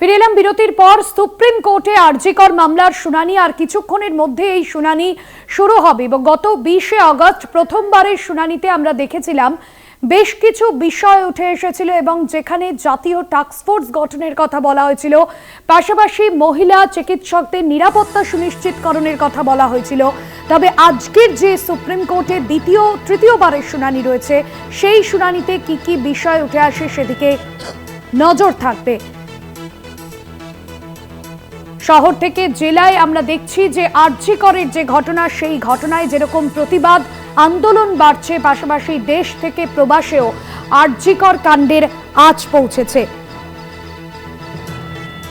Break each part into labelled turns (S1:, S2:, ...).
S1: ফিরে এলাম বিরতির পর সুপ্রিম কোর্টে আরজিকর মামলার শুনানি আর কিছুক্ষণের মধ্যে এই শুনানি শুরু হবে এবং গত বিশে আগস্ট প্রথমবারের শুনানিতে আমরা দেখেছিলাম বেশ কিছু বিষয় উঠে এসেছিল এবং যেখানে জাতীয় টাস্কফোর্স গঠনের কথা বলা হয়েছিল, পাশাপাশি মহিলা চিকিৎসকদের নিরাপত্তা সুনিশ্চিতকরণের কথা বলা হয়েছিল। তবে আজকের যে সুপ্রিম কোর্টে দ্বিতীয়, তৃতীয়বারের শুনানি রয়েছে, সেই শুনানিতে কি কি বিষয় উঠে আসে সেদিকে নজর থাকবে। শহর থেকে জেলায় আমরা দেখছি যে আর্যিকরের যে ঘটনা, সেই ঘটনায় যেরকম প্রতিবাদ, আন্দোলন বাড়ছে, পাশাপাশি দেশ থেকে প্রবাসেও আর্যিকর কাণ্ডের আজ পৌঁছেছে।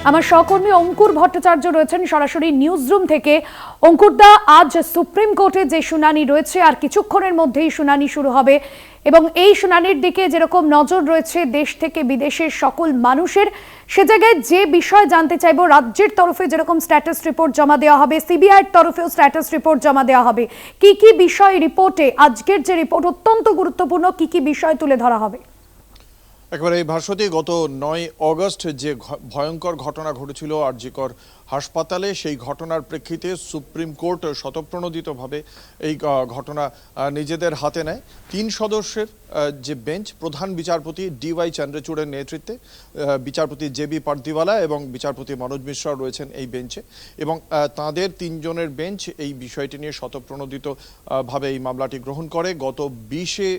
S1: আমার সহকর্মী অঙ্কুর ভট্টাচার্য রয়েছেন সরাসরি নিউজ রুম থেকে। অঙ্কুরদা, আজ সুপ্রিম কোর্টে যে শুনানি রয়েছে, আর কিছুক্ষণের মধ্যেই শুনানি শুরু হবে। এবং এই শুনানির দিকে যেরকম নজর রয়েছে দেশ থেকে বিদেশের সকল মানুষের, সে জায়গায় যে বিষয় জানতে চাইব, রাজ্যের তরফে যেরকম স্ট্যাটাস রিপোর্ট জমা দেওয়া হবে সিবিআইয়ের তরফেও স্ট্যাটাস রিপোর্ট জমা দেওয়া হবে। কি কি বিষয় রিপোর্টে আজকের যে রিপোর্ট অত্যন্ত গুরুত্বপূর্ণ, কি কি বিষয় তুলে ধরা হবে?
S2: একেবারে এই ভাষ্যতেই গত নয় অগস্ট যে ভয়ঙ্কর ঘটনা ঘটেছিল আরজিকর হাসপাতালে সেই ঘটনার প্রেক্ষিতে সুপ্রিম কোর্ট স্বতঃপ্রণোদিতভাবে এই ঘটনা নিজেদের হাতে নেয়। তিন সদস্যের যে বেঞ্চ প্রধান বিচারপতি ডিওয়াই চন্দ্রচূড়ের নেতৃত্বে বিচারপতি জে বি পার্দিওয়ালা এবং বিচারপতি মনোজ মিশ্রা রয়েছেন এই বেঞ্চে এবং তাঁদের তিনজনের বেঞ্চ এই বিষয়টি নিয়ে স্বতঃপ্রণোদিত আহ, ভাবে এই মামলাটি গ্রহণ করে। গত বিশে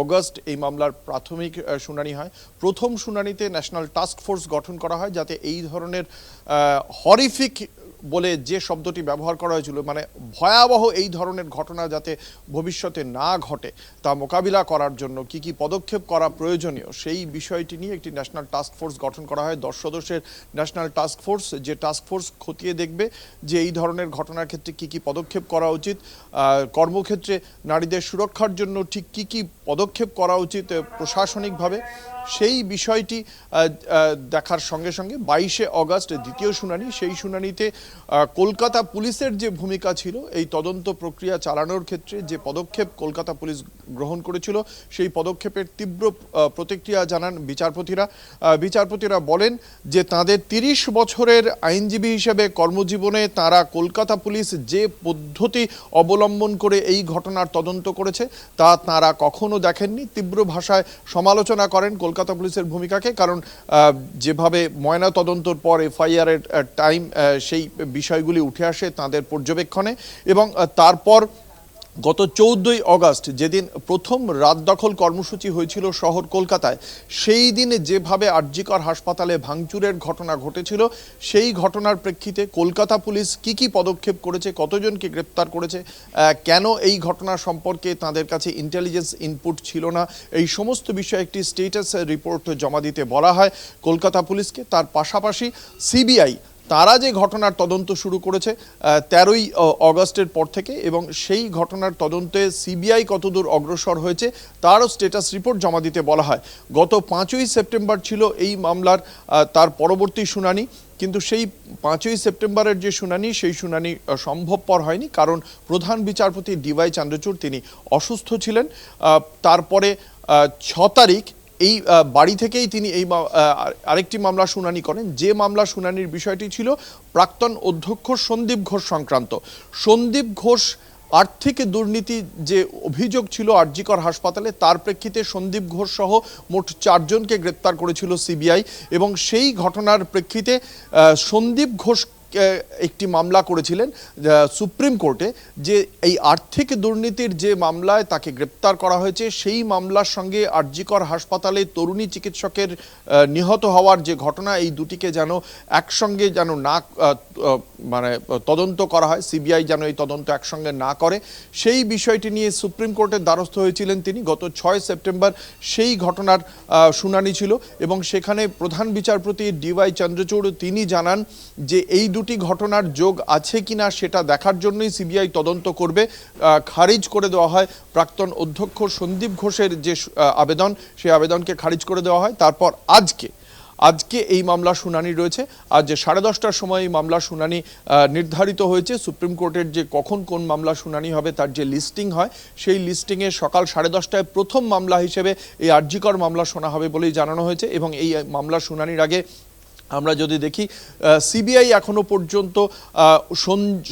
S2: অগস্ট এই মামলার প্রাথমিক শুনানি হয়। প্রথম শুনানিতে ন্যাশনাল টাস্ক ফোর্স গঠন করা হয় যাতে এই ধরনের হরিফিক বলে যে শব্দটি ব্যবহার করা হয়েছিল মানে ভয়াবহ এই ধরনের ঘটনা যাতে ভবিষ্যতে না ঘটে, তা মোকাবিলা করার জন্য কি কি পদক্ষেপ করা প্রয়োজনীয়, সেই বিষয়টি নিয়ে একটি ন্যাশনাল টাস্ক ফোর্স গঠন করা হয়। দশ সদস্যের ন্যাশনাল টাস্ক ফোর্স, যে টাস্ক ফোর্স খতিয়ে দেখবে যে এই ধরনের ঘটনার ক্ষেত্রে কি কি পদক্ষেপ করা উচিত কর্মক্ষেত্রে নারীদের সুরক্ষার জন্য ঠিক কি কি পদক্ষেপ করা উচিত প্রশাসনিকভাবে। সেই বিষয়টি দেখার সঙ্গে সঙ্গে বাইশে অগস্ট দ্বিতীয় শুনানি, সেই শুনানিতে কলকাতা পুলিশের যে ভূমিকা ছিল, এই তদন্ত প্রক্রিয়া চালানোর ক্ষেত্রে যে পদক্ষেপ কলকাতা পুলিশ গ্রহণ করেছিল, সেই পদক্ষেপের তীব্র প্রতিক্রিয়া জানান বিচারপতিরা। বিচারপতিরা বলেন যে তাদের তিরিশ বছরের আইনজীবী হিসেবে কর্মজীবনে তারা কলকাতা পুলিশ যে পদ্ধতি অবলম্বন করে এই ঘটনার তদন্ত করেছে, তা তারা কখনো দেখেননি। তীব্র ভাষায় সমালোচনা করেন কলকাতা পুলিশের ভূমিকাকে, কারণ যেভাবে ময়না তদন্তর পর এফআইআর এর টাইম সেই বিষয়গুলি উঠে আসে তাদের পর্যবেক্ষণে এবং তারপর গত চৌদ্দই অগস্ট যেদিন প্রথম রাত দখল কর্মসূচি হয়েছিল শহর কলকাতায়, সেই দিনে যেভাবে আরজিকর হাসপাতালে ভাঙচুরের ঘটনা ঘটেছিল, সেই ঘটনার প্রেক্ষিতে কলকাতা পুলিশ কি কি পদক্ষেপ করেছে, কতজনকে গ্রেপ্তার করেছে কেন এই ঘটনা সম্পর্কে তাদের কাছে ইন্টেলিজেন্স ইনপুট ছিল না, এই সমস্ত বিষয়ে একটি স্টেটাস রিপোর্ট জমা দিতে বলা হয়। কলকাতা পুলিশকে তার পাশাপাশি সিবিআই তারা যে ঘটনার তদন্ত শুরু করেছে তেরোই অগস্টের পর থেকে এবং সেই ঘটনার তদন্তে সিবিআই কতদূর অগ্রসর হয়েছে, তারও স্টেটাস রিপোর্ট জমা দিতে বলা হয়। গত পাঁচই সেপ্টেম্বর ছিল এই মামলার তার পরবর্তী শুনানি, কিন্তু সেই পাঁচই সেপ্টেম্বরের যে শুনানি, সেই শুনানি সম্ভবপর হয়নি কারণ প্রধান বিচারপতি ডিওয়াই চন্দ্রচূড় তিনি অসুস্থ ছিলেন। তারপরে ছ তারিখ এই বাড়ি থেকেই তিনি এই আরেকটি মামলা শুনানি করেন। যে মামলা শুনানির বিষয়টি ছিল প্রাক্তন অধ্যক্ষ সন্দীপ ঘোষ সংক্রান্ত। সন্দীপ ঘোষ আর্থিক দুর্নীতি যে অভিযোগ ছিল আরজিকর হাসপাতালে, তার প্রেক্ষিতে সন্দীপ ঘোষ সহ মোট চারজনকে গ্রেপ্তার করেছিল সিবিআই এবং সেই ঘটনার প্রেক্ষিতে সন্দীপ ঘোষ একটি মামলা করেছিলেন সুপ্রিম কোর্টে, যে এই আর্থিক দুর্নীতির যে মামলায় তাকে গ্রেপ্তার করা হয়েছে, সেই মামলার সঙ্গে আরজিকর হাসপাতালে তরুণী চিকিৎসকের নিহত হওয়ার যে ঘটনা, এই দুটিকে যেন একসঙ্গে যেন না মানে তদন্ত করা হয়, সিবিআই যেন এই তদন্ত একসঙ্গে না করে। সেই বিষয়টি নিয়ে সুপ্রিম কোর্টের দ্বারস্থ হয়েছিলেন তিনি। গত ছয় সেপ্টেম্বর সেই ঘটনার শুনানি ছিল এবং সেখানে প্রধান বিচারপতি ডিওয়াই চন্দ্রচূড় তিনি জানান যে এই দুটি ঘটনার যোগ আছে কিনা সেটা দেখার জন্যই সিবিআই তদন্ত করবে। খারিজ করে দেওয়া হয় প্রাক্তন অধ্যক্ষ সন্দীপ ঘোষের যে আবেদন, সেই আবেদনকে খারিজ করে দেওয়া হয়। তারপর আজকে আজকে এই মামলা শুনানি রয়েছে। আজ সাড়ে দশটার সময় এই মামলা শুনানি নির্ধারিত হয়েছে। সুপ্রিম কোর্টের যে কখন কোন মামলা শুনানি হবে তার যে লিস্টিং হয়, সেই লিস্টিংয়ে সকাল সাড়ে দশটায় প্রথম মামলা হিসেবে এই আর্জিকর মামলা শোনা হবে বলেই জানানো হয়েছে এবং এই মামলা শুনানির আগে আমরা যদি দেখি সিবিআই এখনও পর্যন্ত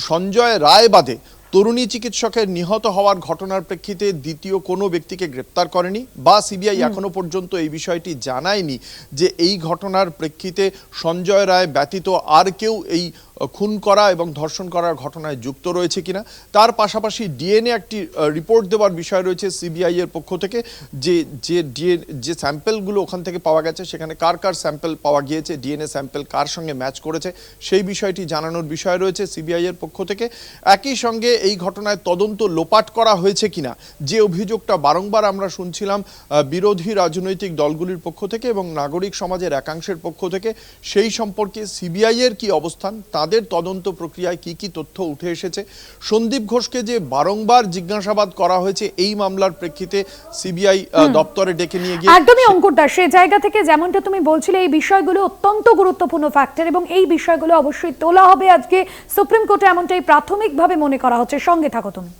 S2: সঞ্জয় রায় বাদে তরুণী চিকিৎসকের নিহত হওয়ার ঘটনার প্রেক্ষিতে দ্বিতীয় কোনো ব্যক্তিকে গ্রেপ্তার করেনি বা সিবিআই এখনও পর্যন্ত এই বিষয়টি জানায়নি যে এই ঘটনার প্রেক্ষিতে সঞ্জয় রায় ব্যতীত আর কেউ এই খুন করা এবং ধর্ষণ করার ঘটনায় যুক্ত রয়েছে কিনা, তার পাশাপাশি ডিএনএ একটি রিপোর্ট দেওয়ার বিষয় রয়েছে সিবিআই এর পক্ষ থেকে, যে যে ডিএন, যে স্যাম্পেলগুলো ওখান থেকে পাওয়া গেছে, সেখানে কার কার স্যাম্পেল পাওয়া গিয়েছে, ডিএনএ স্যাম্পেল কার সঙ্গে ম্যাচ করেছে, সেই বিষয়টি জানানোর বিষয় রয়েছে সিবিআই এর পক্ষ থেকে। একই সঙ্গে এই ঘটনায় তদন্ত লোপাট করা হয়েছে কিনা, যে অভিযোগটা বারংবার আমরা শুনছিলাম বিরোধী রাজনৈতিক দলগুলির পক্ষ থেকে এবং নাগরিক সমাজের একাংশের পক্ষ থেকে, সেই সম্পর্কে সিবিআই এর কি অবস্থান তাদের তদন্ত প্রক্রিয়ায় কি কি তথ্য উঠে এসেছে? সন্দীপ ঘোষকে যে বারংবার জিজ্ঞাসাবাদ করা হয়েছে এই মামলার প্রেক্ষিতে সিবিআই দপ্তরে ডেকে নিয়ে গিয়ে
S1: একদমই অঙ্কুর দাস সে জায়গা থেকে যেমনটা তুমি বলছিলে এই বিষয়গুলো অত্যন্ত গুরুত্বপূর্ণ ফ্যাক্টর এবং এই বিষয়গুলো অবশ্যই তোলা হবে আজকে। সুপ্রিম কোর্টে এমনটাই প্রাথমিকভাবে মনে করা হচ্ছে। সঙ্গে থাকো তুমি।